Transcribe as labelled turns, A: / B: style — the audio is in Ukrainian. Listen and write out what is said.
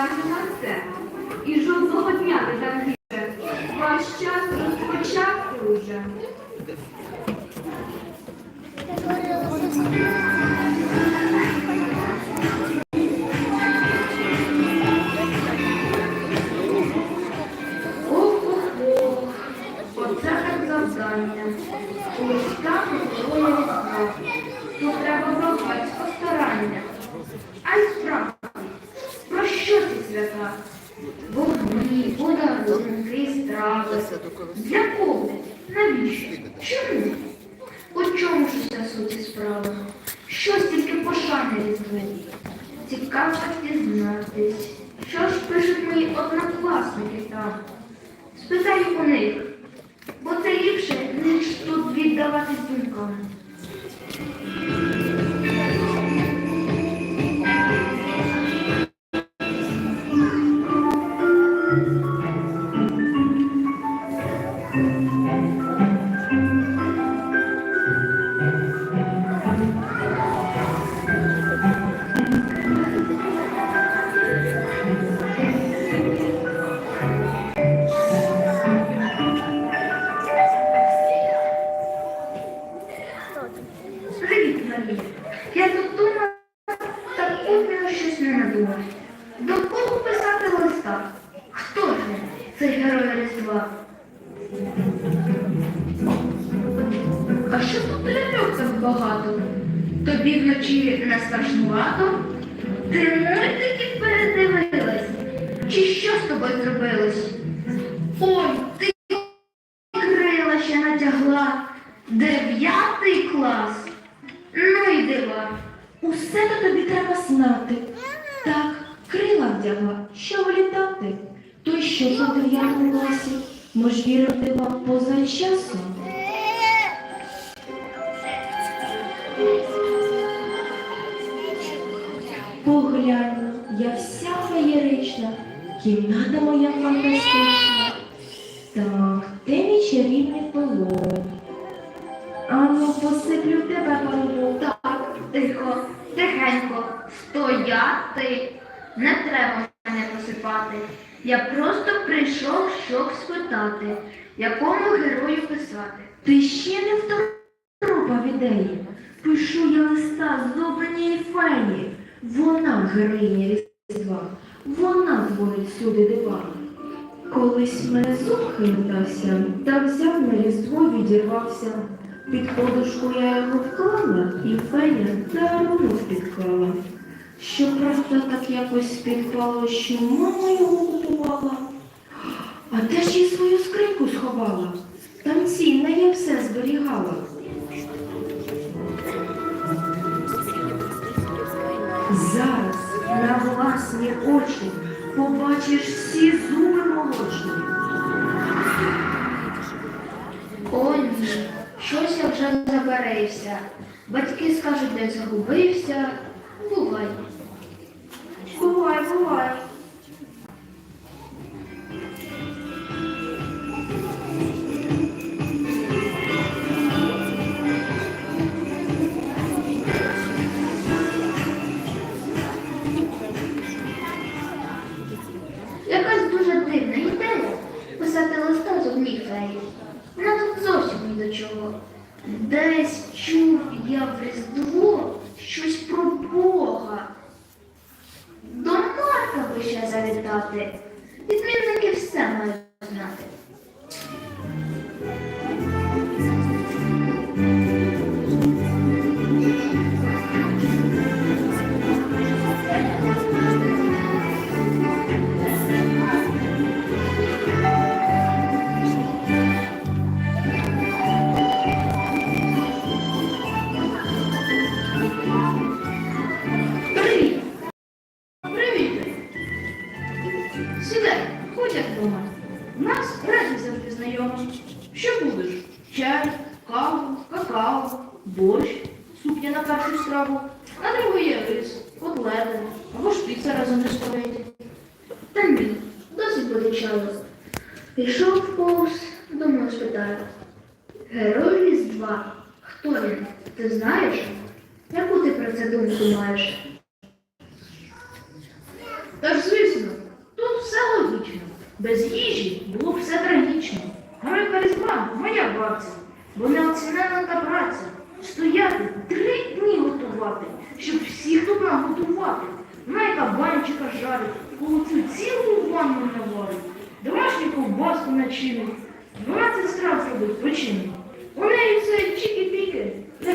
A: скарги на це. І жодного дня не дам більше. Ваш час розпочався уже. Так так. Тут треба врахувати постарання. А й справді, про свята? Вогні, подарунки, страви. Для кого? Навіщо? Чому? У чому ж уся суть справи? Що стільки пошани різдву? Цікаво дізнатись. Що ж пишуть мої однокласники там? Спитаю у них, бо це ліпше, ніж тут віддавати думкам. Хто він, цей герой Різдва? А що тут ляльок так багато? Тобі вночі не страшнувато? Ти мультики передивилась? Чи що з тобою зробилось? Ой, ти крила ще натягла. Дев'ятий клас. Ну і дива.
B: Усе то тобі треба знати. Так, крила вдягла, що вилітати. То й що у дев'ятому класі? Мож вірити вам поза часом. Поглянь, я вся феєрична, кімната моя фантастична. Так, де мій чарівний полон? Ану, посиплю тебе пару.
A: Так, тихо, тихенько, стояти. Не треба мене посипати. Я просто прийшов, щоб спитати, якому герою писати.
B: Ти ще не второпав ідеї. Пишу я листа з добраної феї. Вона героїня різдва, вона творить всюди дива. Колись мене зуб хитався, та взяв на різдво відірвався. Під подушку я його вклала, і фея дарунок підклала. Щоправда, так якось співпало, що мама його купувала. А де ж свою скриньку сховала? Там цінне я все зберігала. Зараз на власні очі побачиш всі зуби молочні.
A: О, ні, щось я вже заберився. Батьки скажуть, де загубився. Бувай.
B: Бувай, бувай.
A: Якась дуже дивна ідея писати листа з одній. Вона тут зовсім ні до чого. Десь чув я в Різдво щось про Бога. До Марка пише завітати. Разі. Що будеш? Чай, каву, какао, борщ, супня на першу страву, на другу є рис, котлети, або ж піца разом не столити. Та ні, досить чаю. Пішов повз, думаю, спитаю. Герой Різдва. Хто він? Ти знаєш? Яку ти про це думку маєш?
C: Та ж
A: Без їжі було все трагічно. Гройка різьба моя бабця, бо неоцінена та праця. Стояти три дні готувати, щоб всіх тут наготувати. Най кабанчика жарить, колоцю цілу ванну наварить, домашню ковбаску начинить, двадцять страв зробить починить. У неї все чіки-піки, не